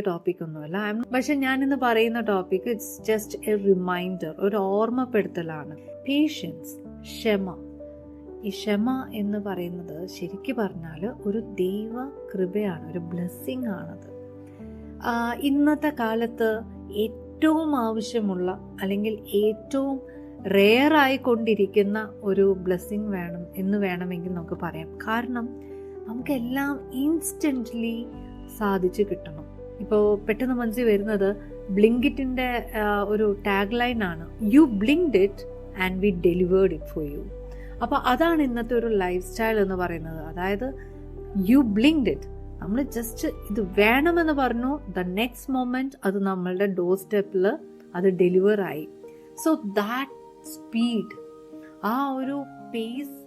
Topic ഒന്നുമല്ല. പക്ഷെ ഞാൻ ഇന്ന് പറയുന്ന topic it's just a reminder ഒരു ഓർമ്മപ്പെടുത്തലാണ്. പേഷ്യൻസ് ക്ഷമ. ഈ ക്ഷമ എന്ന് പറയുന്നത് ശരിക്ക് പറഞ്ഞാൽ ഒരു ദൈവ കൃപയാണ് ഒരു ബ്ലെസ്സിങ് ആണത്. ഇന്നത്തെ കാലത്ത് ഏറ്റവും ആവശ്യമുള്ള അല്ലെങ്കിൽ ഏറ്റവും റെയർ ആയിക്കൊണ്ടിരിക്കുന്ന ഒരു ബ്ലെസ്സിങ് വേണം എന്ന് വേണമെങ്കിൽ നമുക്ക് പറയാം. കാരണം നമുക്കെല്ലാം ഇൻസ്റ്റന്റ്ലി സാധിച്ചു കിട്ടണം. ഇപ്പോൾ പെട്ടെന്ന് മനസ്സിൽ വരുന്നത് ബ്ലിങ്കിറ്റിന്റെ ഒരു ടാഗ് ലൈൻ ആണ്. You blinked it and we delivered it for you അപ്പോൾ അതാണ് ഇന്നത്തെ ഒരു ലൈഫ് സ്റ്റൈൽ എന്ന് പറയുന്നത്. അതായത് യു ബ്ലിങ്ക്ഡ് ഇറ്റ് നമ്മൾ ജസ്റ്റ് ഇത് വേണമെന്ന് പറഞ്ഞു ദ നെക്സ്റ്റ് മൊമെന്റ് അത് നമ്മളുടെ ഡോർ സ്റ്റെപ്പിൽ അത് ഡെലിവർ ആയി. സോ ദാറ്റ് സ്പീഡ് ആ ഒരു പേസ്